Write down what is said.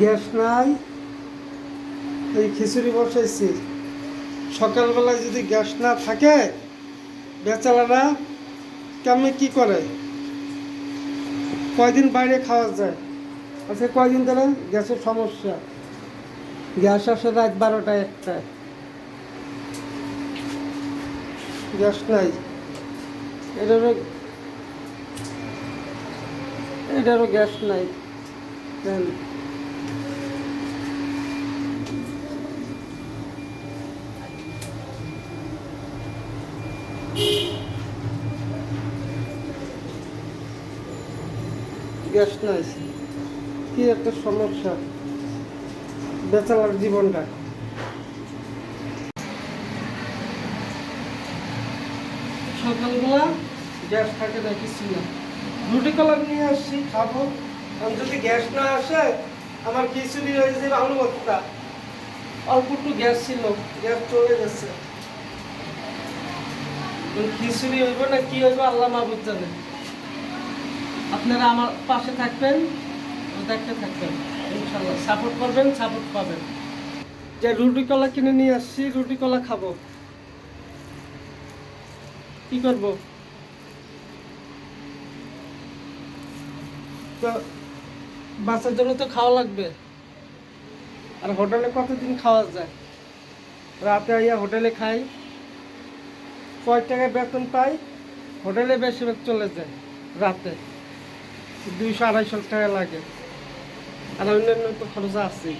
Gas নাই, এই খিচুড়ি বসাইছি। সকালবেলায় যদি গ্যাস না থাকে, বেচারারা কেমনি কি করে? কয়দিন বাইরে খাওয়া যায়? আচ্ছা কয়দিন ধরে? গ্যাসের সমস্যা। গ্যাস আসে রাত বারোটা একটায়। গ্যাস নাই। এটারও এটারও গ্যাস নাই। গ্যাস নাই কি একটা সমস্যা। বেচালার জীবনটা। সকালবেলা গ্যাস থাকে রুটি নিয়ে আসছি, খাব। আমি যদি গ্যাস না আসে, আমার খিচুড়ি হয়েছে আলু ভর্তা অল্প একটু গ্যাস ছিল, গ্যাস চলে গেছে। খিচুড়ি হইব না, কি হইব আল্লাহ মাহবুদ জানে। আপনারা আমার পাশে থাকবেন, দেখতে থাকবেন, ইনশাল্লাহ। সাপোর্ট করবেন সাপোর্ট পাবেন। যে রুটি কলা কিনে নিয়ে আসছি, রুটি কলা খাব। কি করব? তো বাচ্চার জন্য তো খাওয়া লাগবে। আর হোটেলে কতদিন খাওয়া যায়? রাতে আইয়া হোটেলে খাই। কয় টাকায় বেতন পাই? হোটেলে বেশিরভাগ চলে যায় রাতে। দুইশো আড়াইশো টাকা লাগে। আর অন্যান্য তো খরচা আছেই।